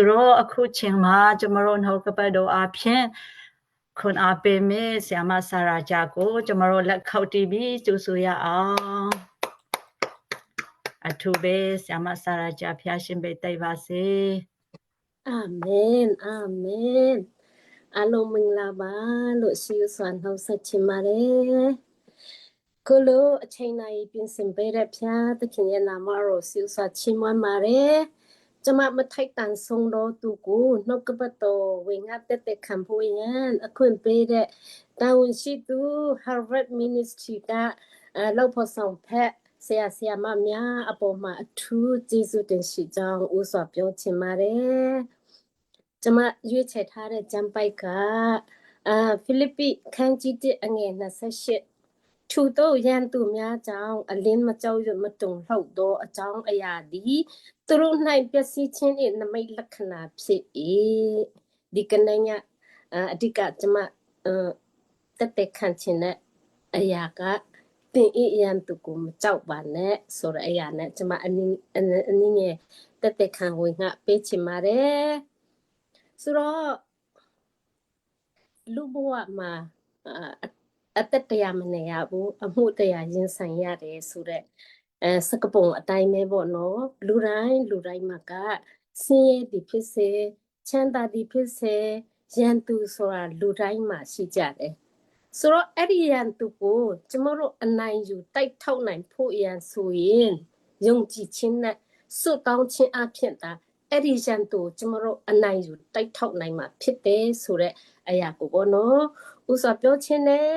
ဆိုတော့အခုချိန်မှာကျမတို့နှုတ်ကပတ်တော်အဖြစ်ခွန်အားပေးမယ်ဆရာမဆာရာဂျာကိုကျမတို့လက်ခောက်တီးပြီးကြိုဆိုရအောင်အထူးပဲဆရာမဆာရာဂျာဖျားရှင်ပေးတိုက်ပါစေအာမင်အာမင်အလုံးမင်္ဂလာပါလို့ရှိရဆွမ်းနှုတ်ဆက်ချင်ပါတယ်ကိုလိုအချိန်နိုင်ပြင်ဆင်ပေးတဲ့ဖျားသခင်ရဲ့နာမတော်ဆီဆွမ်းချီးမွမ်းပါတယ် ကျမမထိုက်တန်ဆုံးတော့သူကိုနှုတ်ကပတ်တော်ဝင်ငါတက်တက်ခံဖို့ရန်အခွင့်ပေးတဲ့တာဝန်ရှိသူ Harvard Ministry ကအလောက်ဖို့ဆောင်ဖက်ဆရာဆရာမများအပေါ်မှာအထူးကျေးဇူးတင်ရှိကြောင်းဥစွာပြောချင်ပါတယ်။ကျွန်မရွေးချယ်ထားတဲ့ကျမ်းပိုက်ကအာဖိလိပ္ပိခန်းကြီး1အငယ်28 ထူတော့ရန်သူများကြောင့်အလင်းမကြောက်ရွံ့မတုန်လှုပ်သောအကြောင်းအရာသည်သူတို့၌ပျက်စီးခြင်း၏နမိတ်လက္ခဏာဖြစ်၏ဒီကနေ့ညအာအဓိကကျွန်မအာတက်တက်ခံချင်တဲ့အရာကတင်အရန်သူကိုမကြောက်ပါနဲ့ဆိုတဲ့အရာနဲ့ကျွန်မအနည်းအနည်းအနည်းငယ်တက်တက်ခံဝင်ငါပေးချင်ပါတယ်ဆိုတော့လူဘဝမှာအာ အသက်တရားမနေရဘူးအမှုတရားရင်ဆိုင်ရတယ်ဆိုတဲ့အဲစကပုံအတိုင်းပဲပေါ့နော်လူတိုင်းလူတိုင်းမှာကဆင်းရဲသည်ဖြစ်စေချမ်းသာသည်ဖြစ်စေရန်သူဆိုတာလူတိုင်းမှာရှိကြတယ်ဆိုတော့အဲ့ဒီရန်သူကိုကျမတို့အနိုင်ယူတိုက်ထောက်နိုင်ဖို့ရန်ဆိုရင်ယုံကြည်ခြင်းနဲ့စွတ်တောင်းခြင်းအဖြစ်တာအဲ့ဒီရန်သူကိုကျမတို့အနိုင်ယူတိုက်ထောက်နိုင်မှာဖြစ်တယ်ဆိုတဲ့အရာကိုပေါ့နော်ဥစွာပြောခြင်းနဲ့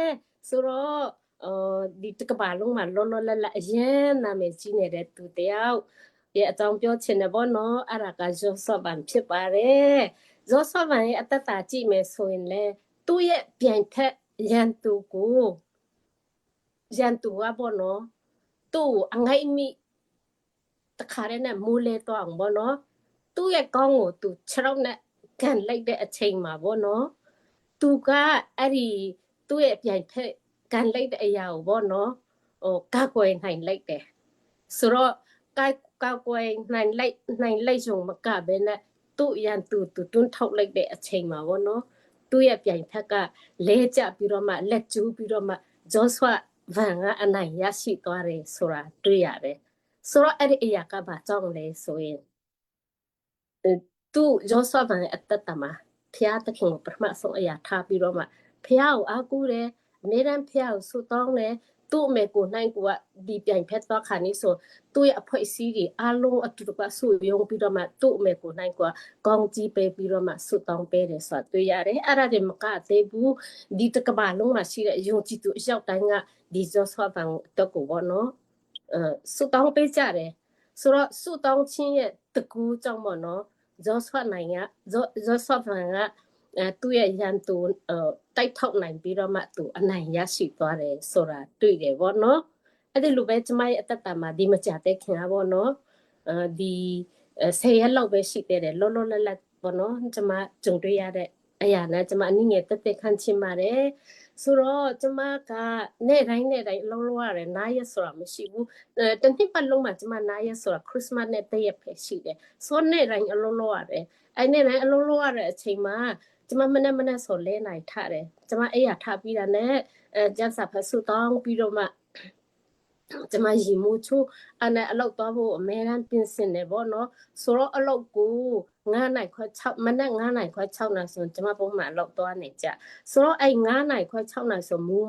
ဆိုတော့အော်ဒီတကဘာလုံးမှာလောလောလတ်လတ်အရင်နာမည်ကြီးနေတဲ့သူတယောက်ရဲ့အကြောင်းပြောချင်တယ်ပေါ့နော်အဲ့ဒါကဂျော့ဆော့ဗန်ဖြစ်ပါတယ်ဂျော့ဆော့ဗန်ရဲ့အသက်တာကြည့်မယ်ဆိုရင်လေသူ့ရဲ့ပြိုင်ဖက်ရန်သူကိုရန်သူကပေါ့နော်သူ့အငိုက်မိတခါတည်းနဲ့မူးလဲတော့အောင်ပေါ့နော်သူ့ရဲ့ကောင်းကိုသူခြေထောက်နဲ့ကန်လိုက်တဲ့အချိန်မှာပေါ့နော်သူကအဲ့ဒီသူ့ရဲ့ပြိုင်ဖက် ကန်လိုက်တဲ့အရာကိုပေါ့နော်ဟိုကောက်ွယ်နိုင်လိုက်တယ်ဆိုတော့ကောက်ကောက်ွယ်နိုင်လိုက်နိုင်လိုက်ရုံမကဘဲနဲ့သူ့ရန်သူသူတွန်းထောက်လိုက်တဲ့အချိန်မှာပေါ့နော်သူ့ရဲ့ပြိုင်ဖက်ကလဲကျပြီးတော့မှလက်ကျူးပြီးတော့မှဂျော့ဆွာဗန်ကအနိုင်ရရှိသွားတယ်ဆိုတာတွေ့ရတယ်ဆိုတော့အဲ့ဒီအရာကဘာကြောင့်လဲဆိုရင်သူဂျော့ဆွာဗန်ရဲ့အတ္တတမှာဖျားသခင်ကိုပထမဆုံးအရာထားပြီးတော့မှဖျားကိုအားကိုးတယ် အမြဲတမ်းဖျားကိုဆူတောင်းတယ်သူ့အမေကိုနိုင်ကိုကဒီပြိုင်ဖက်သွားခါနေဆိုသူ့ရဲ့အဖွဲ့အစည်းတွေအားလုံးအတူတူကဆူယုံပြီးတော့မှသူ့အမေကိုနိုင်ကိုကကောင်းကြီးပေးပြီးတော့မှဆူတောင်းပေးတယ်ဆိုတာတွေ့ရတယ်အဲ့ဒါတွေမကသေးဘူးဒီတကဘာလုံးမှာရှိတဲ့ယုံကြည်သူအရောက်တိုင်းကဒီဇောဆွာဘန်တော့ကိုဘောနော်အဲဆူတောင်းပေးကြတယ်ဆိုတော့ဆူတောင်းခြင်းရဲ့တကူကြောင့်ပေါ့နော်ဇောဆွာနိုင်ကဇောဇောဆွာဘန်ကအဲ သူ့ရဲ့ရန်သူတိုက်ထောက်နိုင်ပြီးတော့မှသူအနိုင်ရရှိသွားတယ်ဆိုတာတွေ့တယ်ဗောနော်အဲ့ဒီလိုပဲကျမရဲ့အသက်တာမှာဒီမကြတဲ့ခင်อ่ะဗောနော်အဲဒီဆယ်ရက်လောက်ပဲရှိသေးတယ်လောလောလတ်လတ်ဗောနော်ကျမကြုံတွေ့ရတဲ့အရာနဲ့ကျမအနည်းငယ်တက်တက်ခန့်ချင်ပါတယ်ဆိုတော့ကျမကနေ့တိုင်းနေ့တိုင်းအလုံးလုံးရတယ်နားရက်ဆိုတာမရှိဘူးအဲတနှစ်ပတ်လုံးမှာကျမနားရက်ဆိုတာခရစ်မတ်နဲ့တည့်ရက်ပဲရှိတယ်ဆိုတော့နေ့တိုင်းအလုံးလုံးရတယ်အဲ့နေ့တိုင်းအလုံးလုံးရတဲ့အချိန်မှာ ကျမမနဲ့မနဲ့ဆိုလဲနိုင်ထတယ်ကျမအဲ့ရထပြီးတာနဲ့အဲကျန်းစာဖတ်စုတောင်းပြီးတော့မှကျမရီမိုးချိုးအနဲ့အလောက်သွားဖို့အမဲတမ်းပြင်ဆင်တယ်ဗောနော်ဆိုတော့အလောက်ကို9နိုင်ခွဲ6မနဲ့9နိုင်ခွဲ6နိုင်ဆိုကျမပုံမှန်အလောက်သွားနေကြဆိုတော့အဲ့9နိုင်ခွဲ6နိုင်ဆိုမူ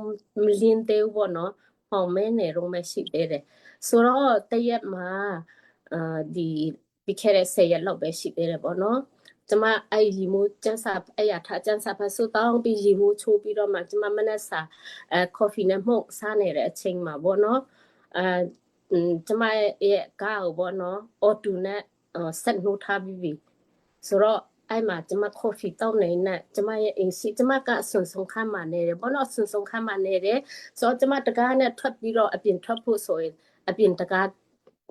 မလင်းသေးဘူးဗောနော်ဟောင်းမဲနေတော့မရှိသေးတယ်ဆိုတော့တရက်မှာအာဒီပြီးခဲ့တဲ့10ရက်လောက်ပဲရှိသေးတယ်ဗောနော် ကျမအဲ့ရီမိုးကျန်းစာအဲ့ရထားကျန်းစာဖတ်ဆိုတောင်းပြီးရီမိုးချိုးပြီးတော့မှကျမမနေ့စာအဲကော်ဖီနဲ့မှုန့်စားနေတဲ့အချိန်မှာဗောနော်အဲကျမရဲ့ကားကိုဗောနော်အော်တူနဲ့ဆက်နှိုးထားပြီးပြီဆိုတော့အဲ့မှာကျမကော်ဖီတောက်နေနဲ့ကျမရဲ့အိမ်စီကျမကအဆွန်ဆုံးခမ်းမှာနေတယ်ဘောနော်ဆွန်ဆုံးခမ်းမှာနေတယ်ဆိုတော့ကျမတကားနဲ့ထွက်ပြီးတော့အပြင်ထွက်ဖို့ဆိုရင်အပြင်တကား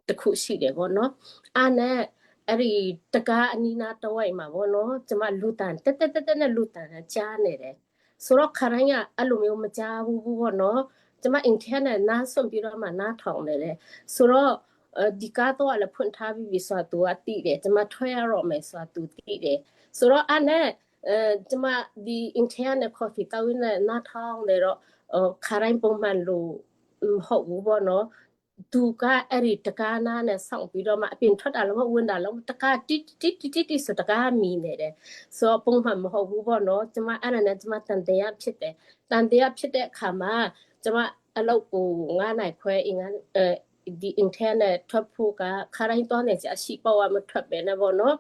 တစ်ခုရှိတယ်ဘောနော်အားနဲ့ အဲ့ဒီတကားအနီးနားတဝိုက်မှာဘောနော်ကျမလူတန်တက်တက်တက်တက်နဲ့လူတန်ကြားနေတယ်ဆိုတော့ခရိုင်းကအဲ့လိုမျိုးမကြားဘူးဘောနော်ကျမအင်ထက်နဲ့နားဆွန့်ပြီးတော့မှနားထောင်နေတယ်ဆိုတော့အဲဒီကားတော့လည်းဖွင့်ထားပြီးပြီဆိုတော့ तू ကတိတယ်ကျမထွက်ရတော့မယ်ဆိုတော့ तू တိတယ်ဆိုတော့အဲ့နဲ့အဲကျမဒီ internet coffee တောင်းနေနားထောင်းလေတော့ခါတိုင်းပုံမှန်လို့မဟုတ်ဘူးပေါ့နော် သူကအဲ့ဒီတကားနာနဲ့ဆောင်းပြီးတော့မှအပြင်ထွက်တာလည်းမဟုတ်ဝင်တာလည်းမဟုတ်တကားတိတိတိတိတိဆိုတကားမီနေတယ်ဆိုတော့ပုံမှန်မဟုတ်ဘူးပေါ့နော်ကျမအဲ့ဒါနဲ့ကျမတန်တရားဖြစ်တယ်တန်တရားဖြစ်တဲ့အခါမှာကျမအလုပ်ကို9နိုင်ခွဲအင်္ဂါအဲ ဒီ internet ထွက်ဖို့ကခါတိုင်းတော့နေကြအရှိပေါ့ကမထွက်ပဲနဲ့ပေါ့နော်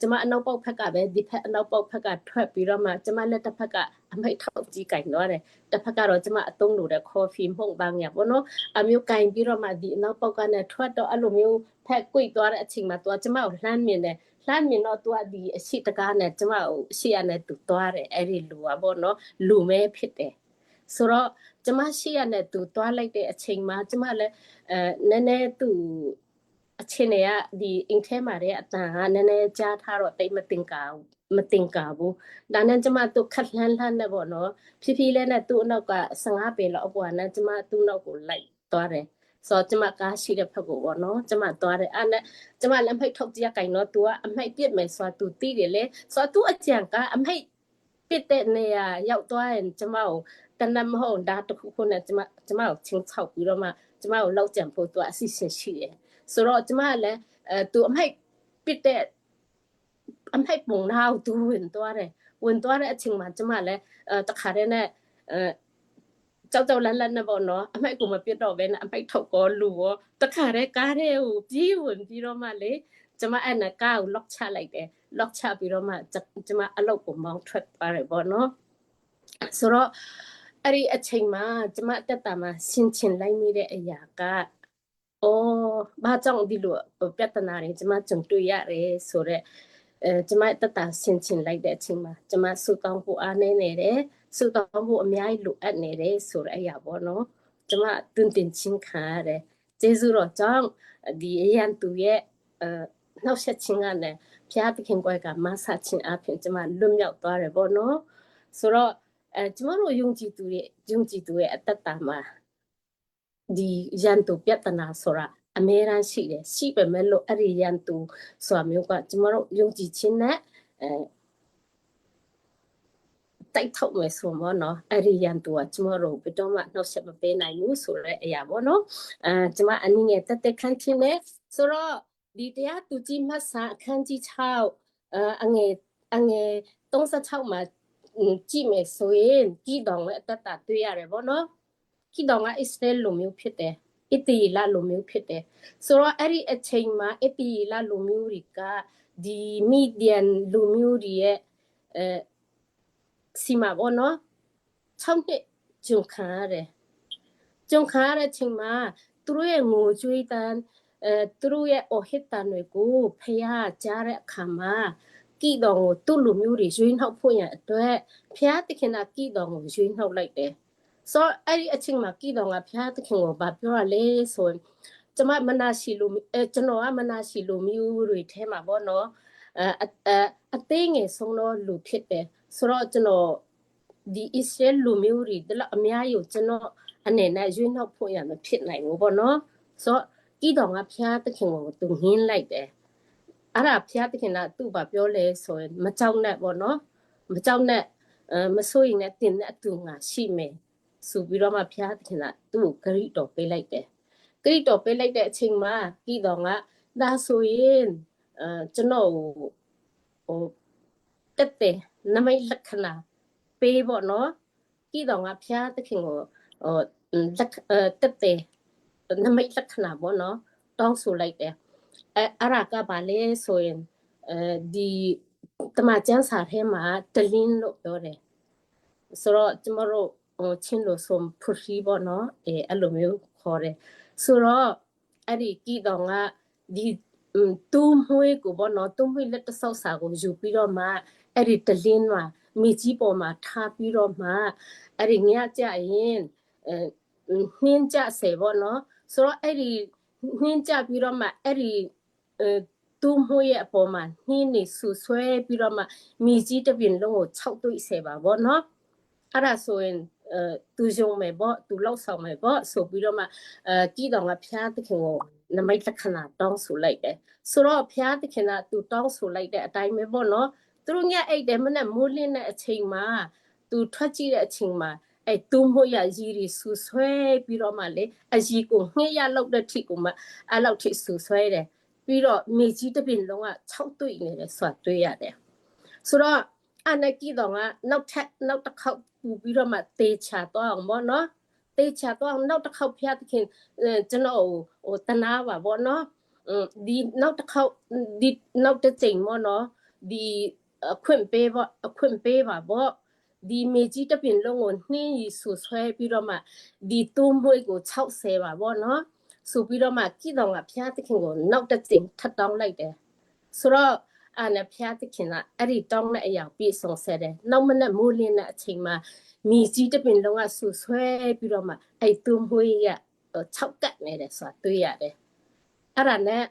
ကျမအနောက်ပေါက်ဖက်ကပဲဒီဖက်အနောက်ပေါက်ဖက်ကထွက်ပြီးတော့မှကျမလက်တစ်ဖက်ကအမိတ်ထောက်ကြီးကင်တော့တယ်တစ်ဖက်ကတော့ကျမအသုံးလို့တဲ့ coffee မဟုတ်ပါညာပေါ့နော်အမျိုးကင်ပြီးတော့မှဒီအနောက်ပေါက်ကနဲ့ထွက်တော့အဲ့လိုမျိုးဖက်ကွိတ်သွားတဲ့အချိန်မှာသူကကျမကိုလှမ်းမြင်တယ်လှမ်းမြင်တော့သူကဒီအရှိတကားနဲ့ကျမကိုအရှိရနဲ့သူသွားတယ်အဲ့ဒီလူကပေါ့နော်လူမဲဖြစ်တယ်ဆိုတော့ ကျမရှိရနဲ့သူသွားလိုက်တဲ့အချိန်မှာကျမလည်းအဲနည်းနည်းသူအချင်းတွေကဒီအင်ထဲမှာတဲ့အတန်ကနည်းနည်းကြားထားတော့တိတ်မတင်ကာဘူးမတင်ကာဘူးဒါနဲ့ကျမသူခက်လှမ်းလှမ်းနဲ့ပေါ့နော်ဖြည်းဖြည်းလေးနဲ့သူ့အနောက်က15ပေလောက်အပေါ်နဲ့ကျမသူ့နောက်ကိုလိုက်သွားတယ်ဆိုတော့ကျမကားရှိတဲ့ဖက်ကိုပေါ့နော်ကျမသွားတယ်အဲ့နဲ့ကျမလက်မိတ်ထုတ်ကြကင်တော့ तू ကအမိုက်ပြစ်မယ်ဆိုတော့ तू သိတယ်လေဆိုတော့ तू အကြံကအမိုက်ပြစ်တဲ့နေရာရောက်သွားရင်ကျမကို တနတ်မဟုတ်ဒါတစ်ခုခုနဲ့ကျမကျမကိုချင်းချောက်ပြီးတော့မှကျမကိုလောက်ကြံဖို့သူအစီအစဉ်ရှိတယ်ဆိုတော့ကျမကလည်းအဲသူအမိုက်ပစ်တဲ့အမိုက်ပုံနာကိုသူဝင်သွားတယ်ဝင်သွားတဲ့အချိန်မှာကျမလည်းအဲတခါတည်းနဲ့အဲကြောက်ကြောက်လန့်လန့်နဲ့ပေါ့နော်အမိုက်ကိုမပစ်တော့ဘဲနဲ့အမိုက်ထုတ်ကောလူရောတခါတည်းကားတဲ့ကိုပြေးဝင်ပြီးတော့မှလေကျမအဲ့နကားကို lock ချလိုက်တယ် lock ချပြီးတော့မှကျမအလုပ်ကိုမောင်းထွက်သွားတယ်ပေါ့နော်ဆိုတော့ အဲ့ဒီအချိန်မှာကျမတက်တာမှာရှင်းချင်လိုက်မိတဲ့အရာကအော်ဘာကြောင့်ဒီလိုပြဿနာတွေကျမကြုံတွေ့ရတယ်ဆိုတော့အဲကျမတက်တာရှင်းချင်လိုက်တဲ့အချိန်မှာကျမစူတောင်းဖို့အားနေနေတယ်စူတောင်းဖို့အများကြီးလိုအပ်နေတယ်ဆိုတဲ့အရာပေါ့နော်ကျမတွင်တင်ချင်းခံရတယ်ကျေးဇူးတော်ကြောင့်ဒီအရန်သူရဲ့အဲနှောက်ရက်ချင်းကလည်းဖျားသခင်ကွက်ကမဆချင်းအဖြစ်ကျမလွတ်မြောက်သွားတယ်ပေါ့နော်ဆိုတော့ အဲကျမတို့ယုံကြည်သူရဲ့ယုံကြည်သူရဲ့အတ္တမှာဒီရန်သူပြတနာဆိုတာအမြဲတမ်းရှိတယ်ရှိပေမဲ့လို့အဲ့ဒီရန်သူဆိုတာမျိုးကကျမတို့ယုံကြည်ခြင်းနဲ့အဲတိုက်ထုတ်မယ်ဆိုတော့နော်အဲ့ဒီရန်သူကကျမတို့ဘယ်တော့မှနှောက်ယှက်မပေးနိုင်ဘူးဆိုတဲ့အရာပေါ့နော်အဲကျမအနည်းငယ်တက်တက်ခန့်ဖြစ်နေဆိုတော့ဒီတရားသူကြီးမဆာအခန်းကြီး6အငယ်အငယ်36မှာ ကြည့်မယ်ဆိုရင်ကြည်တော်ရဲ့အတ္တတွေ့ရတယ်ဗောနော်ကြည်တော်ကအစ္စရေးလူမျိုးဖြစ်တယ်အတီလာလူမျိုးဖြစ်တယ်ဆိုတော့အဲ့ဒီအချိန်မှာအတီလာလူမျိုးတွေကဒီမီဒီယန်လူမျိုးတွေရဲ့အဲစီမာဗောနော်6နှစ်ဂျုံခါရတယ်ဂျုံခါရတဲ့ချိန်မှာသူတို့ရဲ့ငိုကြွေးတန်းအဲသူတို့ရဲ့အဟစ်တန်တွေကိုဖះကြားတဲ့အခါမှာ ကိတော်ကိုသူ့လူမျိုးတွေရွေးနှောက်ဖို့ရန်အတွက်ဖះတခင်ကကိတော်ကိုရွေးနှောက်လိုက်တယ်ဆိုတော့အဲ့ဒီအချိန်မှာကိတော်ကဖះတခင်ကိုဗာပြောရလဲဆိုရင်ကျမမနာရှိလူအဲကျွန်တော်ကမနာရှိလူမျိုးတွေထဲမှာပေါ့နော်အဲအသေးငယ်ဆုံးတော့လူဖြစ်တယ်ဆိုတော့ကျွန်တော်ဒီအစ္စရေးလူမျိုးတွေတလအများကြီးကိုကျွန်တော်အနေနဲ့ရွေးနှောက်ဖို့ရမဖြစ်နိုင်ဘူးပေါ့နော်ဆိုတော့ဤတော်ကဖျားသခင်ကိုသူငင်းလိုက်တယ် အဲ့ဒါဖျားသခင်ကသူ့ဘာပြောလဲဆိုရင်မကြောက်နဲ့ပေါ့နော်မကြောက်နဲ့အဲမစိုးရင်လည်းတင်တဲ့အတူငါရှိမယ်ဆိုပြီးတော့မှဖျားသခင်ကသူ့ကိုဂရိတော်ပေးလိုက်တယ်ဂရိတော်ပေးလိုက်တဲ့အချိန်မှာဤတော်ကဒါဆိုရင်အဲကျွန်တော်ဟိုတက်တဲ့နမိတ်လက္ခဏာပေးပေါ့နော်ဤတော်ကဖျားသခင်ကိုဟိုလက်တက်တဲ့နမိတ်လက္ခဏာပေါ့နော်တောင်းဆိုလိုက်တယ် အဲအရာကပါလေဆိုရင်အဲဒီတမချန်းစာထဲမှာတလင်းလို့ပြောတယ်ဆိုတော့ကျမတို့ဟိုချင်းလို့ဆိုဖူရှိပေါ့နော်အဲအဲ့လိုမျိုးခေါ်တယ်ဆိုတော့အဲ့ဒီကြည်တော်ကဒီတူးမွေးကိုပေါ့နော်တူးမွေးလက်တဆောက်စာကိုယူပြီးတော့မှအဲ့ဒီတလင်းမှာမိကြီးပေါ်မှာထားပြီးတော့မှအဲ့ဒီညကြရင်အဲနှင်းကြစေပေါ့နော်ဆိုတော့အဲ့ဒီနှင်းကြပြီးတော့မှအဲ့ဒီအဲ သူ့မှုရဲ့အပေါ်မှာနှင်းနေဆူဆွဲပြီးတော့မှမိကြီးတစ်ပြင်လုံးကို6တွေ့စေပါဗောနော်အဲ့ဒါဆိုရင်အဲသူယုံမယ်ဗောသူလောက်ဆောင်မယ်ဗောဆိုပြီးတော့မှအဲကြည်တော်ကဖျားသခင်ကိုနမိတ်လက္ခဏာတောင်းဆိုလိုက်တယ်ဆိုတော့ဘုရားသခင်ကသူတောင်းဆိုလိုက်တဲ့အတိုင်းပဲပေါ့နော်သူတို့ညအိတ်တယ်မနဲ့မိုးလင်းတဲ့အချိန်မှာသူထွက်ကြည့်တဲ့အချိန်မှာအဲသူ့မို့ရရီရီဆူဆွဲပြီးတော့မှလေအရီကိုငှက်ရလောက်တဲ့ထိကိုမှအဲ့လောက်ထိဆူဆွဲတယ် ပြီးတော့မြေကြီးတစ်ပင်လုံးက6တွေ့နေတယ်ဆိုတာတွေ့ရတယ်ဆိုတော့အနကီတော့ကနောက်ထပ်နောက်တစ်ခေါက်ပူပြီးတော့မှတေချာတော့အောင်ပေါ့နော်တေချာတော့အောင်နောက်တစ်ခေါက်ဖျားသခင်အဲကျွန်တော်ဟိုတနာပါပေါ့နော်อืมဒီနောက်တစ်ခေါက်ဒီနောက်တစ်ချိန်ပေါ့နော်ဒီအခွင့်ပေးပေါ့အခွင့်ပေးပါပေါ့ဒီမေကြီးတစ်ပင်လုံးကိုနှင်းရီဆူဆွဲပြီးတော့မှဒီသုံးမွေးကို60ပါပေါ့နော် ဆိုပြီးတော့မှကြည်တော်ကဖျားသခင်ကိုနောက်တစ်ချိန်ထပ်တောင်းလိုက်တယ်ဆိုတော့အာနဖျားသခင်ကအဲ့ဒီတောင်းတဲ့အရာပြည့်စုံဆက်တယ်နောက်မနေ့မိုးလင်းတဲ့အချိန်မှာမြေကြီးတစ်ပင်လုံးကဆူဆွဲပြီးတော့မှအဲ့သုံးမွေးက6ကတ်နေတယ်ဆိုတာတွေ့ရတယ်အဲ့ဒါနဲ့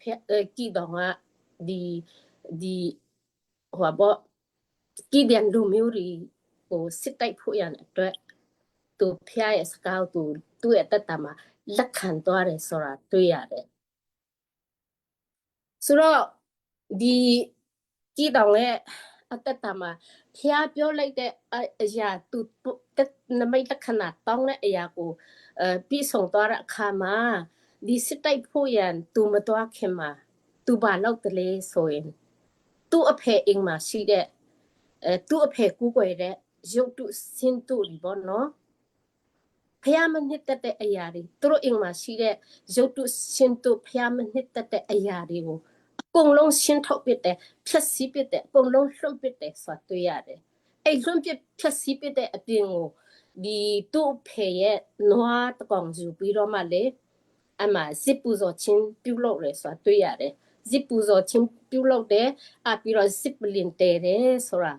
ဖျားကြည်တော်ကဒီဒီဟိုဘောကြည်တဲ့လူမျိုးတွေကိုစစ်တိုက်ဖို့ရတဲ့အတွက်သူဖျားရဲ့စကားကိုသူ့ရဲ့တက်တာမှာ လက်ခံသွားတယ်ဆိုတာတွေ့ရတယ်ဆိုတော့ဒီကြည်တော်ရဲ့အတက်တာမှာဖျားပြောလိုက်တဲ့အရာသူနမိတ်လက္ခဏာတောင်းတဲ့အရာကိုအဲပြီးဆုံးသွားတဲ့အခါမှာဒီစစ်တိုက်ဖို့ရန်သူမတော်ခင်မှာသူဘာလုပ်တယ်လဲဆိုရင်သူ့အဖေအိမ်မှာရှိတဲ့အဲသူ့အဖေကူးကွယ်တဲ့ရုပ်တုစင်တုလီပေါ့နော် ဖះမနစ်တက်တဲ့အရာတွေသူတို့အိမ်မှာရှိတဲ့ရုပ်တုစင်တုဖះမနစ်တက်တဲ့အရာတွေကိုအကုန်လုံးရှင်းထုတ်ပစ်တယ်ဖြက်စီးပစ်တယ်အကုန်လုံးလွှတ်ပစ်တယ်ဆိုတာတွေ့ရတယ်အဲ့လွှတ်ပစ်ဖြက်စီးပစ်တဲ့အပြင်ကိုဒီသူ့ဖေရဲ့နွားတကောင်ယူပြီးတော့မှလေအမှစစ်ပူဇော်ချင်းပြုလုပ်ရဲဆိုတာတွေ့ရတယ်ဇစ်ပူဇော်ချင်းပြုလုပ်တယ်အပြီးတော့ဇစ်ပလင်တဲတယ်ဆိုတာ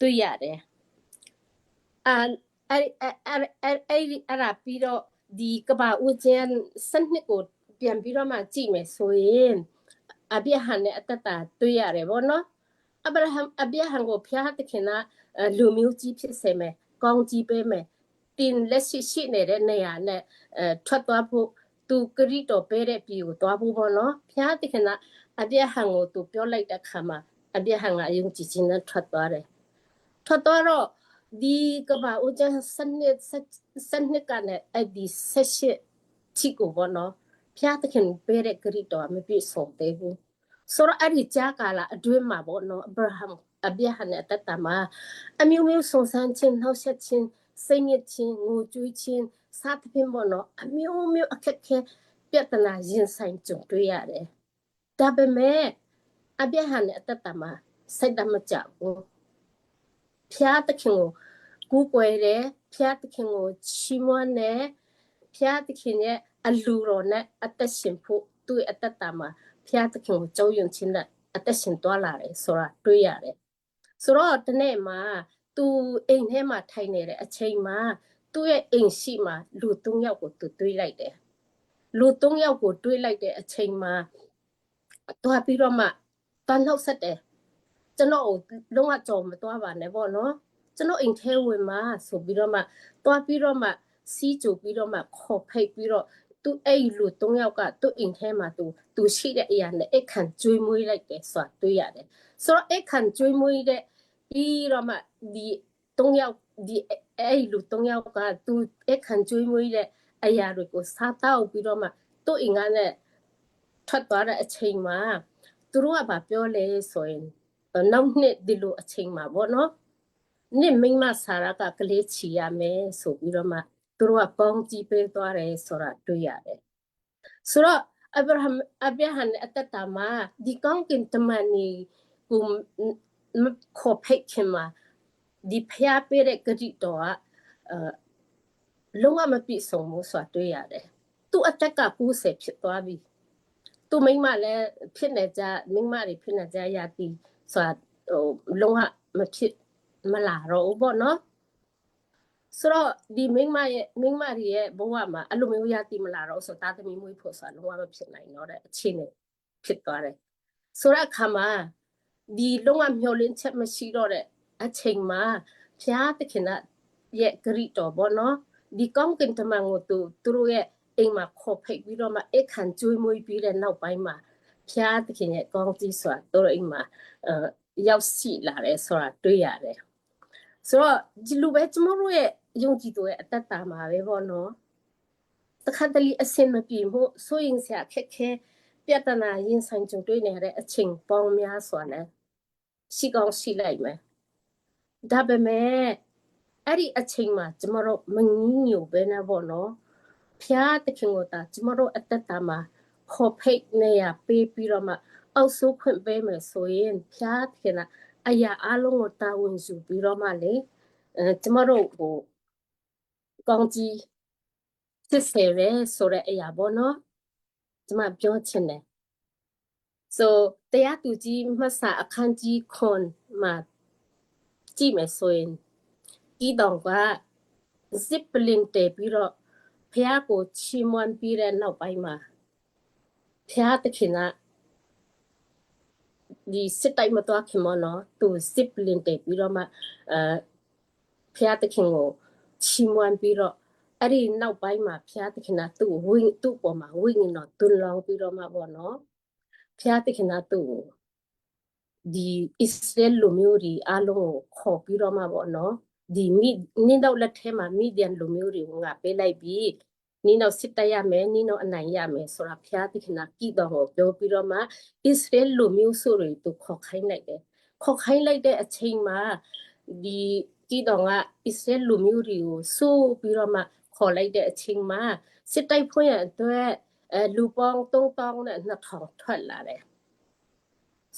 တွေ့ရတယ်အာအဲ့ အဲ့အဲ့အဲ့အဲ့အဲ့ဒါပြီးတော့ဒီကဘာဦးကျန်စနစ်ကိုပြန်ပြီးတော့မှကြည့်မယ်ဆိုရင်အဘိဟန်နဲ့အတ္တတာတွေ့ရတယ်ဗောနော်အဗရာဟမ်အဘိဟန်ကိုဖျားတခင်ကလူမျိုးကြီးဖြစ်စေမယ်ကောင်းကြီးပေးမယ်တင်လက်ရှိရှိနေတဲ့နေရာနဲ့အဲထွက်သွားဖို့သူကရီတော်ပေးတဲ့ပြည်ကိုသွားဖို့ပေါ့နော်ဖျားတခင်ကအပြည့်ဟန်ကိုသူပြောလိုက်တဲ့ခါမှာအပြည့်ဟန်ကအယုံကြည်ခြင်းနဲ့ထွက်သွားတယ်ထွက်သွားတော့ ဒီကဘာဦးကျန်စနစ်စနစ်ကနဲ့အဲ့ဒီဆက်ရှိချီကိုပေါ့နော်ဖျားတခင်ပေးတဲ့ကရီတော်မပြည့်စုံသေးဘူးဆိုတော့အဲ့ဒီကြာကာလအတွင်းမှာပေါ့နော်အဗရာဟမ်အပြည့်ဟန်နဲ့တတ်တာမှာအမျိုးမျိုးစုံစမ်းခြင်းနှောက်ယှက်ခြင်းစိတ်ညစ်ခြင်းငိုကြွေးခြင်းစားသဖြင့်ပေါ့နော်အမျိုးမျိုးအခက်ခဲပြဿနာရင်ဆိုင်ကြုံတွေ့ရတယ်ဒါပေမဲ့အပြည့်ဟန်နဲ့အတ္တမှာစိတ်တမကြဘူး ဖျားသခင်ကိုကူးကွယ်တယ်ဖျားသခင်ကိုချီးမွမ်းတယ်ဖျားသခင်ရဲ့အလူတော်နဲ့အသက်ရှင်ဖို့သူ့ရဲ့အတ္တမှာဖျားသခင်ကိုကြောက်ရွံ့ခြင်းနဲ့အသက်ရှင်သွားလာတယ်ဆိုတာတွေ့ရတယ်ဆိုတော့တနေ့မှာသူအိမ်ထဲမှာထိုင်နေတဲ့အချိန်မှာသူ့ရဲ့အိမ်ရှိမှာလူ၃ယောက်ကိုသူတွေးလိုက်တယ်လူ၃ယောက်ကိုတွေးလိုက်တဲ့အချိန်မှာတွားပြီးတော့မှတန်းနှုတ်ဆက်တယ် ကျွန်တော်လုံးဝကြော်မတွားပါနဲ့ပေါ့နော်ကျွန်တော်အိမ်ထဲဝင်มาဆိုပြီးတော့မှတွားပြီးတော့မှစီးကြိုပြီးတော့မှခေါ်ဖိတ်ပြီးတော့သူအဲ့လူ၃ယောက်ကသူ့အိမ်ထဲမှာသူသူရှိတဲ့အရာနဲ့အခန့်ကျွေးမွေးလိုက်တယ်ဆိုတာတွေ့ရတယ်ဆိုတော့အခန့်ကျွေးမွေးတဲ့ပြီးတော့မှဒီ၃ယောက်ဒီအဲ့လူ၃ယောက်ကသူအခန့်ကျွေးမွေးတဲ့အရာတွေကိုစားတောက်ပြီးတော့မှသူ့အိမ်ကနဲ့ထွက်သွားတဲ့အချိန်မှာသူတို့ကပြောလဲဆိုရင် နောက်နှစ်ဒီလိုအချိန်မှာပေါ့နော်နှစ်မိမဆာရကကလေးချီရမယ်ဆိုပြီးတော့မှသူတို့ကပေါင်းကြည့်ပေးသွားတယ်ဆိုတာတွေ့ရတယ်ဆိုတော့အဗရာဟမ်အဗရာဟမ်အတ္တတာမှာဒီကောင်းကင်တမန်နီကိုခေါ်ဖိတ်ခင်မှာဒီဖျားပေးတဲ့ဂရိတော်ကအဲလုံးဝမပြည့်စုံဘူးဆိုတာတွေ့ရတယ်သူ့အတက်က90ဖြစ်သွားပြီသူမိမလည်းဖြစ်နေကြမိမတွေဖြစ်နေကြရတီ ဆိုတာဟိုလုံးဝမဖြစ်မလာတော့ဘူးပေါ့နော်ဆိုတော့ဒီမိန်းမရဲ့မိန်းမတွေရဲ့ဘဝမှာအဲ့လိုမျိုးရတိမလာတော့ဆိုတာသမီးမွေးဖို့ဆိုတာလုံးဝမဖြစ်နိုင်တော့တဲ့အခြေအနေဖြစ်သွားတယ်ဆိုတော့အခါမှာဒီလုံးဝမျောလင်းချက်မရှိတော့တဲ့အချိန်မှာဖျားသခင်ရဲ့ဂရိတော်ပေါ့နော်ဒီကောင်းကင်တမန်ကိုသူသူတို့ရဲ့အိမ်မှာခေါ်ဖိတ်ပြီးတော့မှအိတ်ခံကျွေးမွေးပြီးတဲ့နောက်ပိုင်းမှာ ဖျားသခင်ရဲ့ကောင်းကြီးစွာတို့အိမ်မှာအဲရောက်ရှိလာတယ်ဆိုတာတွေ့ရတယ်ဆိုတော့ဒီလိုပဲကျွန်တော်တို့ရဲ့ယုံကြည်သူရဲ့အသက်တာမှာပဲပေါ့နော်တခါတလေအစင်မပြေမှုဆိုရင်ဆရာခက်ခဲပြဿနာရင်ဆိုင်ကြုံတွေ့နေရတဲ့အချိန်ပေါင်းများစွာနဲ့ရှိကောင်းရှိလိုက်မယ်ဒါပေမဲ့အဲ့ဒီအချိန်မှာကျမတို့မငင်းညိုပဲနဲ့ပေါ့နော်ဖျားတခင်ကိုတာကျမတို့အသက်တာမှာ ခေါ်ဖိတ်နေရပေးပြီးတော့မှအောက်ဆိုးခွင့်ပေးမယ်ဆိုရင်ဖျားတခင်ကအရာအလုံးကိုတာဝန်ယူပြီးတော့မှလေအဲကျမတို့ဟိုကောင်းကြီးစစ်ဆေးရဲဆိုတဲ့အရာပေါ့နော်ကျမပြောချင်တယ် so တရားသူကြီးမဆာအခန်းကြီးခွန်မှာကြည့်မယ်ဆိုရင်ဤတော်က zip link တည်ပြီးတော့ဖះကိုချီးမွမ်းပြီးတဲ့နောက်ပိုင်းမှာ ဖះတခင်ကဒီစစ်တိုက်မတော်ခင်မနော်သူ zip link တည်ပြီးတော့မှအဲဖះတခင်ကိုချီးမွမ်းပြီးတော့အဲ့ဒီနောက်ပိုင်းမှာဖះတခင်ကသူ့ဝိသူ့ပေါ်မှာဝိညာဉ်တော်တွန်းလောင်းပြီးတော့မှပေါ့နော်ဖះတခင်ကသူ့ကိုဒီအစ္စရေလလူမျိုးတွေအားလုံးကိုခေါ်ပြီးတော့မှပေါ့နော်ဒီမိနင်းတော့လက်ထဲမှာမိဒီယန်လူမျိုးတွေကိုငါပေးလိုက်ပြီး နင်းတော့စစ်တိုက်ရမယ်နင်းတော့အနိုင်ရမယ်ဆိုတာဖျားသခင်ကကြည်တော်ကိုပြောပြီးတော့မှအစ္စရေလလူမျိုးဆိုတွေသူခေါ်ခိုင်းလိုက်တယ်ခေါ်ခိုင်းလိုက်တဲ့အချိန်မှာဒီကြည်တော်ကအစ္စရေလလူမျိုးတွေကိုစိုးပြီးတော့မှခေါ်လိုက်တဲ့အချိန်မှာစစ်တိုက်ဖွင့်ရအတွက်အဲလူပေါင်း3000နဲ့2000ထွက်လာတယ်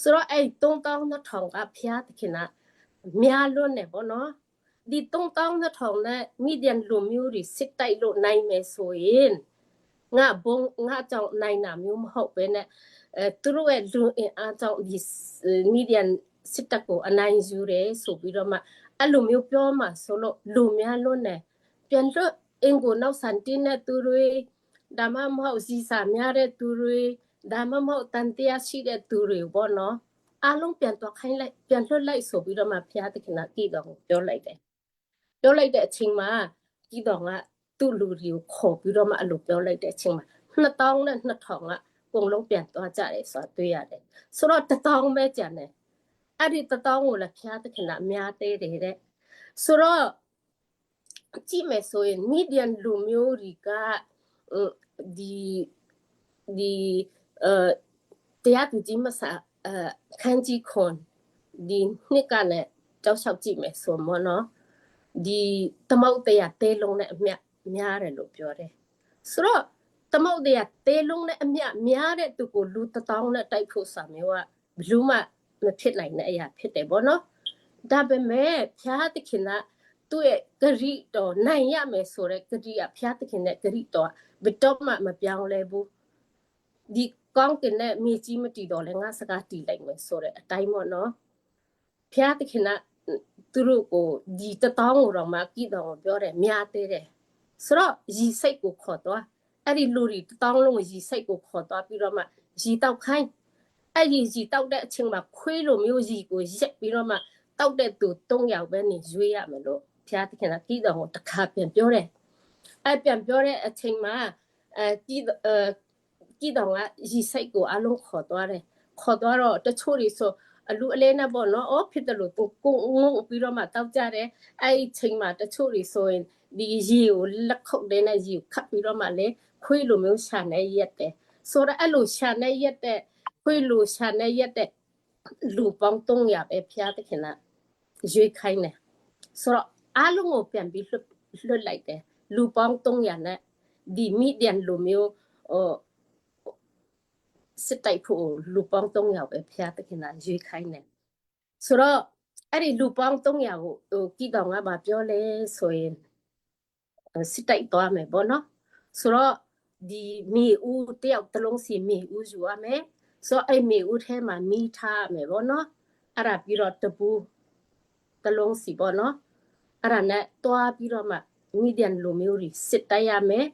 ဆိုတော့အဲ့3000 2000ကဖျားသခင်ကများလွန်းနေပေါ့နော် ဒီ3000နဲ့မီဒီယန်လူမျိုးတွေစစ်တိုက်လို့နိုင်မယ်ဆိုရင်ငါဘုံငါကြောင့်နိုင်တာမျိုးမဟုတ်ပဲနဲ့အဲသူတို့ရဲ့လူအင်အားကြောင့်ဒီမီဒီယန်စစ်တပ်ကိုအနိုင်ယူတယ်ဆိုပြီးတော့မှအဲ့လိုမျိုးပြောမှဆိုလို့လူများလွန်းနေပြန်လို့အင်ကိုနောက်ဆန်တင်းတဲ့သူတွေဒါမှမဟုတ်စီစာများတဲ့သူတွေဒါမှမဟုတ်တန်တရားရှိတဲ့သူတွေပေါ့နော်အားလုံးပြန်တော့ခိုင်းလိုက်ပြန်လွှတ်လိုက်ဆိုပြီးတော့မှဖျားသခင်ကကြည့်တော့ပြောလိုက်တယ် ပြောလိုက်တဲ့အချိန်မှာကြီးတော်ကသူ့လူတွေကိုခေါ်ပြီးတော့မှအဲ့လိုပြောလိုက်တဲ့အချိန်မှာ2000နဲ့2000ကပုံလုံးပြန်သွားကြတယ်ဆိုတာတွေ့ရတယ်ဆိုတော့1000ပဲကြံတယ်အဲ့ဒီ1000ကိုလည်းဖျားသခင်ကအများသေးတယ်တဲ့ဆိုတော့ကြည့်မယ်ဆိုရင်မီဒီယန်လူမျိုးတွေကဒီဒီအဲတရားသူကြီးမဆာအဲခန်းကြီးခွန်ဒီနှစ်ကနဲ့ကြောက်လျှောက်ကြည့်မယ်ဆိုမနော် ဒီသမုတ်တရားတဲလုံးနဲ့အမြများတယ်လို့ပြောတယ်ဆိုတော့သမုတ်တရားတဲလုံးနဲ့အမြများတဲ့သူကိုလူတစ်တောင်းနဲ့တိုက်ဖို့စာမျိုးကဘလူးမှမဖြစ်နိုင်တဲ့အရာဖြစ်တယ်ဗောနော်ဒါပေမဲ့ဖျားသခင်ကသူ့ရဲ့ဂရိတော်နိုင်ရမယ်ဆိုတဲ့ဂရိကဖျားသခင်နဲ့ဂရိတော်ဘယ်တော့မှမပြောင်းလဲဘူးဒီကောင်းကင်နဲ့မြေကြီးမတည်တော့လဲငါစကားတည်လိုက်မယ်ဆိုတဲ့အတိုင်းပေါ့နော်ဖျားသခင်က သူတို့ကိုဒီတတောင်းကိုတော့မှကြည့်တော့ပြောတယ်များသေးတယ်ဆိုတော့ရီစိတ်ကိုခေါ်သွားအဲ့ဒီလူတွေတတောင်းလုံးကိုရီစိတ်ကိုခေါ်သွားပြီးတော့မှရီတောက်ခိုင်းအဲ့ဒီရီတောက်တဲ့အချိန်မှာခွေးလိုမျိုးရီကိုရက်ပြီးတော့မှတောက်တဲ့သူ၃ယောက်ပဲနေရွေးရမယ်လို့ဖျားသခင်ကကြည့်တော့တခါပြန်ပြောတယ်အဲ့ပြန်ပြောတဲ့အချိန်မှာအဲကြည့်အဲကြည့်တော့ကရီစိတ်ကိုအလုံးခေါ်သွားတယ်ခေါ်သွားတော့တချို့တွေဆို အလူအလဲနဲ့ပေါ့နော်အော်ဖြစ်တယ်လို့သူကိုငုံပြီးတော့မှတောက်ကြတယ်အဲ့ဒီချိန်မှာတချို့တွေဆိုရင်ဒီရေကိုလက်ခုပ်တဲ့နဲ့ရေကိုခတ်ပြီးတော့မှလေခွေးလိုမျိုးရှာနေရက်တယ်ဆိုတော့အဲ့လိုရှာနေရက်တဲ့ခွေးလိုရှာနေရက်တဲ့လူပေါင်း300ပဲဖျားသခင်ကရွေးခိုင်းတယ်ဆိုတော့အားလုံးကိုပြန်ပြီးလွတ်လွတ်လိုက်တယ်လူပေါင်း300နဲ့ဒီမီဒီယန်လိုမျိုးဟို စစ်တိုက်ဖို့လူပေါင်း300ပဲဖျားတခင်ကရွေးခိုင်းတယ်ဆိုတော့အဲ့ဒီလူပေါင်း300ကိုဟိုကြည်တော်ကဗာပြောလဲဆိုရင်စစ်တိုက်သွားမယ်ဗောနော်ဆိုတော့ဒီမိဦးတယောက်တစ်လုံးစီမိဦးယူရမယ်ဆိုတော့အဲ့မိဦးထဲမှာမိထားမယ်ဗောနော်အဲ့ဒါပြီးတော့တပူတစ်လုံးစီဗောနော်အဲ့ဒါနဲ့တွားပြီးတော့မှမီဒီယန်လိုမျိုးကြီးစစ်တိုက်ရမယ်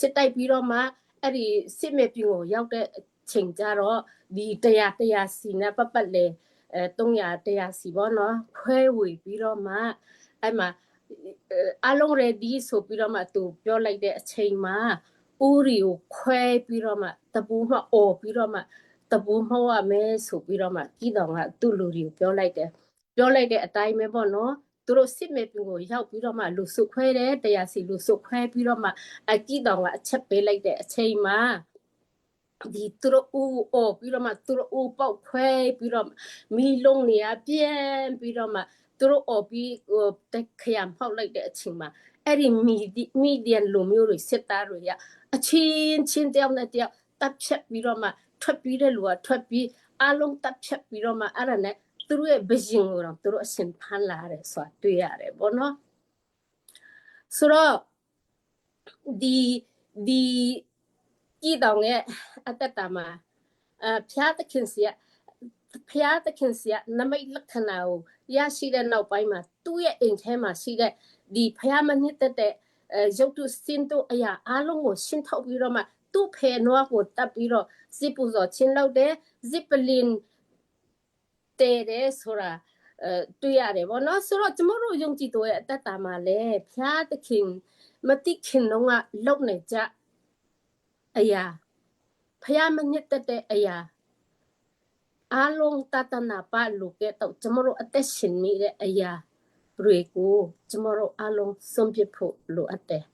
စစ်တိုက်ပြီးတော့မှအဲ့ဒီစစ်မဲ့ပြင်ကိုရောက်တဲ့ ချိန်ကြတော့ဒီတရားတရားစီနဲ့ပတ်ပတ်လေအဲ300တရားစီပေါ့နော်ခွဲဝေပြီးတော့မှအဲ့မှာအလုံး ready ဆိုပြီးတော့မှသူပြောလိုက်တဲ့အချိန်မှာဦးရီကိုခွဲပြီးတော့မှတပူးမှအော်ပြီးတော့မှတပူးမှောက်ရမယ်ဆိုပြီးတော့မှကြီးတော်ကသူ့လူတွေကိုပြောလိုက်တယ်ပြောလိုက်တဲ့အတိုင်းပဲပေါ့နော်သူတို့စစ်မေပင်ကိုရောက်ပြီးတော့မှလူစုခွဲတယ်တရားစီလူစုခွဲပြီးတော့မှအကြီးတော်ကအချက်ပေးလိုက်တဲ့အချိန်မှာ ဒီသူတို့ဦးအော်ပြီးတော့မှသူတို့ဦးပေါက်ခွဲပြီးတော့မီလုံးနေရပြန်ပြီးတော့မှသူတို့အော်ပြီးဟိုတက်ခရံဖောက်လိုက်တဲ့အချိန်မှာအဲ့ဒီမီဒီမီဒီယန်လူမျိုးတွေစစ်သားတွေကအချင်းချင်းတယောက်နဲ့တယောက်တပ်ဖြတ်ပြီးတော့မှထွက်ပြီးတဲ့လူကထွက်ပြီးအလုံးတပ်ဖြတ်ပြီးတော့မှအဲ့ဒါနဲ့သူတို့ရဲ့ vision ကိုတော့သူတို့အရှင်ဖန်လာတယ်ဆိုတာတွေ့ရတယ်ပေါ့နော်ဆိုတော့ဒီဒီ ကြည်တောင်ရဲ့အတ္တတာမှာအဖျားသခင်စီကဖျားသခင်စီကနမိတ်လက္ခဏာကိုရရှိတဲ့နောက်ပိုင်းမှာသူ့ရဲ့အိမ်ထဲမှာရှိတဲ့ဒီဖျားမနစ်သက်တဲ့အဲရုပ်တုစင်တုအရာအလုံးကိုရှင်းထုတ်ပြီးတော့မှသူ့ဖေနွားကိုတပ်ပြီးတော့ဇစ်ပူဇော်ချင်းလောက်တဲ့ဇစ်ပလင်တဲတဲ့ဆိုတာအဲတွေ့ရတယ်ဗောနော်ဆိုတော့ကျမတို့ယုံကြည်တော်ရဲ့အတ္တတာမှာလေဖျားသခင်မတိခင်တော့ကလုံနေကြ အရာဖျားမနစ်သက်တဲ့အရာအလုံးတတနာပါလူကဲတော့ကျမတို့အသက်ရှင်နေတဲ့အရာတွေကိုကျမတို့အလုံးဆုံးဖြတ်ဖို့လိုအပ်တယ်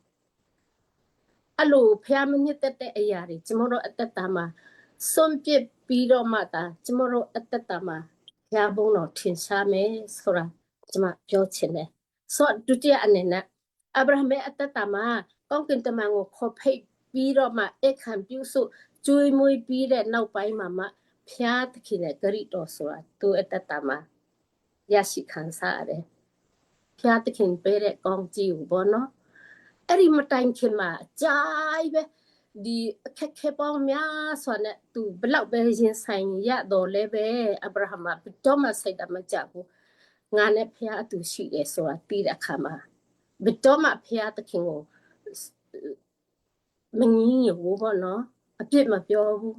အဲ့လိုဖျားမနစ်သက်တဲ့အရာတွေကျမတို့အသက်တာမှာဆုံးဖြတ်ပြီးတော့မှသာကျမတို့အသက်တာမှာဖျားဘုံတော်ထင်ရှားမယ်ဆိုတာကျမပြောချင်တယ်ဆိုတော့ဒုတိယအနေနဲ့အဗြဟံရဲ့အသက်တာမှာကောင်းကင်တမန်ကိုခေါ်ဖိတ် ပြီးတော့မှအခမ်းပြုစုကျွေးမွေးပြီးတဲ့နောက်ပိုင်းမှာမှဖျားသခင်ရဲ့ဂရိတော်ဆိုတာသူ့အသက်တာမှာရရှိခံစားရတယ်ဖျားသခင်ပေးတဲ့ကောင်းကြီးကိုပေါ့နော်အဲ့ဒီမတိုင်ခင်မှာအကြိုက်ပဲဒီအခက်ခဲပေါင်းများစွာနဲ့သူဘလောက်ပဲရင်ဆိုင်ရတော့လဲပဲအဗြဟံမှာဘယ်တော့မှစိတ်တမကြဘူးငါနဲ့ဖျားအတူရှိတယ်ဆိုတာပြီးတဲ့အခါမှာဘယ်တော့မှဖျားသခင်ကို မငင်းရဘူးပေါ့နော်အပြစ်မပြောဘူး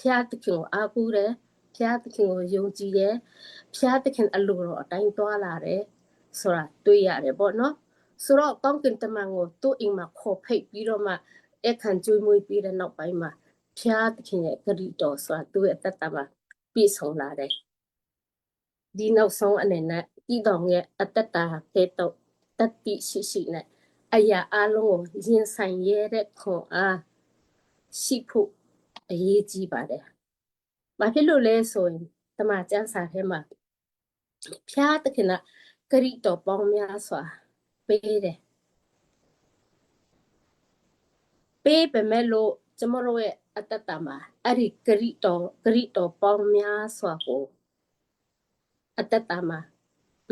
ဖျားသခင်ကိုအားကိုးတယ်ဖျားသခင်ကိုယုံကြည်တယ်ဖျားသခင်အလိုတော်အတိုင်းသွားလာတယ်ဆိုတာတွေ့ရတယ်ပေါ့နော်ဆိုတော့ကောင်းကင်တမန်ကိုသူ့အိမ်မှာခေါ်ဖိတ်ပြီးတော့မှအခန့်ကျွေးမွေးပြီးတဲ့နောက်ပိုင်းမှာဖျားသခင်ရဲ့ဂရိတော်ဆိုတာသူ့ရဲ့အသက်တာမှာပြည့်စုံလာတယ်ဒီနောက်ဆုံးအနေနဲ့ဤတော်ရဲ့အသက်တာတဲ့တော့တတိရှိရှိနဲ့ အရာအလုံးကိုရင်ဆိုင်ရတဲ့ခွန်အားရှိဖို့အရေးကြီးပါတယ်။ဘာဖြစ်လို့လဲဆိုရင်တမန်ကျမ်းစာထဲမှာဖျားသခင်ကဂရိတော်ပေါင်းများစွာပေးတယ်။ပေးပေမဲ့လို့ကျမတို့ရဲ့အတ္တတာမှာအဲ့ဒီဂရိတော်ဂရိတော်ပေါင်းများစွာကိုအတ္တတာမှာ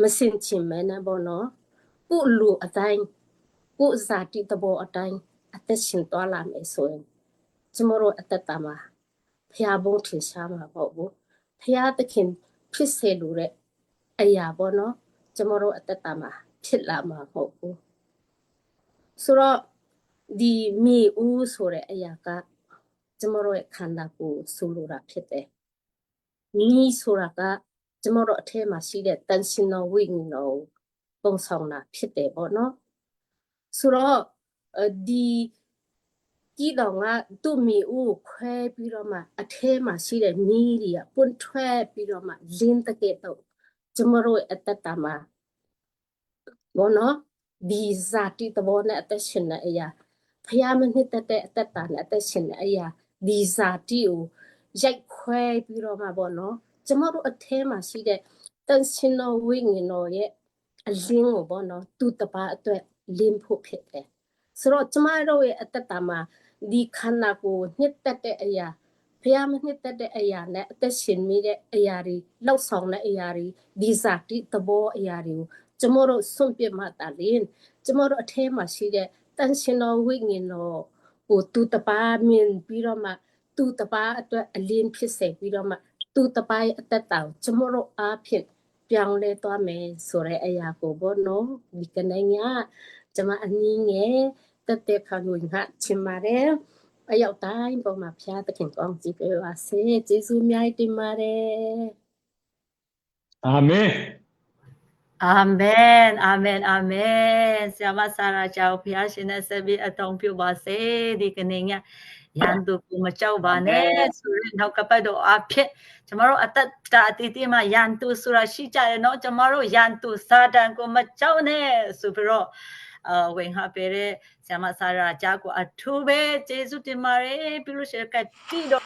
မစင်ချင်မဲနဲ့ပေါ့နော်။ကို့လူအတိုင်း ကို့ဇာတိတဘောအတိုင်းအသက်ရှင်သွားလာမယ်ဆိုရင်ကျမတို့အတ္တတာမှာဖျားဘုံထင်ရှားမှာပေါ့ဘူးဖျားသခင်ဖြစ်စေလိုတဲ့အရာပေါ့နော်ကျမတို့အတ္တတာမှာဖြစ်လာမှာမဟုတ်ဘူးဆိုတော့ဒီမြေဦးဆိုတဲ့အရာကကျမတို့ရဲ့ခန္ဓာကိုယ်ဆိုလိုတာဖြစ်တယ်နီးဆိုတာကကျမတို့အထဲမှာရှိတဲ့တန်ရှင်တော်ဝိညာဉ်တော်ကိုပုံဆောင်တာဖြစ်တယ်ပေါ့နော် ဆိုတော့အဲဒီကြီးတော်ကသူ့မိဦးကိုခွဲပြီးတော့မှအထဲမှာရှိတဲ့မီးတွေကပွန့်ထွက်ပြီးတော့မှလင်းတကယ်တော့ကျမတို့ရဲ့အတ္တတာမှာဘောနော်ဒီဇာတိတဘောနဲ့အသက်ရှင်တဲ့အရာဖျားမနှစ်သက်တဲ့အတ္တတာနဲ့အသက်ရှင်တဲ့အရာဒီဇာတိကိုရိုက်ခွဲပြီးတော့မှဘောနော်ကျမတို့အထဲမှာရှိတဲ့တန်ရှင်တော်ဝိညာဉ်တော်ရဲ့အလင်းကိုဘောနော်သူတပါအတွက် လင်းဖို့ဖြစ်တယ်ဆိုတော့ကျမတို့ရဲ့အတ္တတာမှာဒီခန္ဓာကိုယ်နှစ်သက်တဲ့အရာဖျားမနှစ်သက်တဲ့အရာနဲ့အသက်ရှင်မိတဲ့အရာတွေလောက်ဆောင်တဲ့အရာတွေဒီဇာတိသဘောအရာတွေကိုကျမတို့စွန့်ပစ်မှတာလင်းကျမတို့အထဲမှာရှိတဲ့တန်ရှင်တော်ဝိညာဉ်တော်ကိုသူတပါမြင်ပြီးတော့မှသူတပါအတွက်အလင်းဖြစ်စေပြီးတော့မှသူတပါရဲ့အသက်တာကိုကျမတို့အားဖြင့် ပြောင်းလဲသွားမယ်ဆိုတဲ့အရာကိုဘောနော်ဒီကနေ့ညကျမအနည်းငယ်တက်တက်ခါလို့ငါချင်ပါတယ်အရောက်တိုင်းပေါ်မှာဖျားသခင်ကောင်းကြည့်ပေးပါစေကျေးဇူးအများကြီးတင်ပါတယ်အာမင်အာမင်အာမင်အာမင်ဆရာမဆာရာကြောင့်ဘုရားရှင်နဲ့ဆက်ပြီးအထောင်ပြုပါစေဒီကနေ့ည ရန်သူကိုမကြောက်ပါနဲ့ဆိုရင်နောက်ကပတ်တော်အဖြစ်ကျမတို့အသက်တာအတီးတီးမှာရန်သူဆိုတာရှိကြတယ်နော်ကျမတို့ရန်သူစာတန်ကိုမကြောက်နဲ့ဆိုပြီးတော့အဝင်ဟာပေတဲ့ဆရာမဆရာကြားကိုအထူးပဲကျေးဇူးတင်ပါတယ်ပြီးလို့ရှိရင်ကတိတော့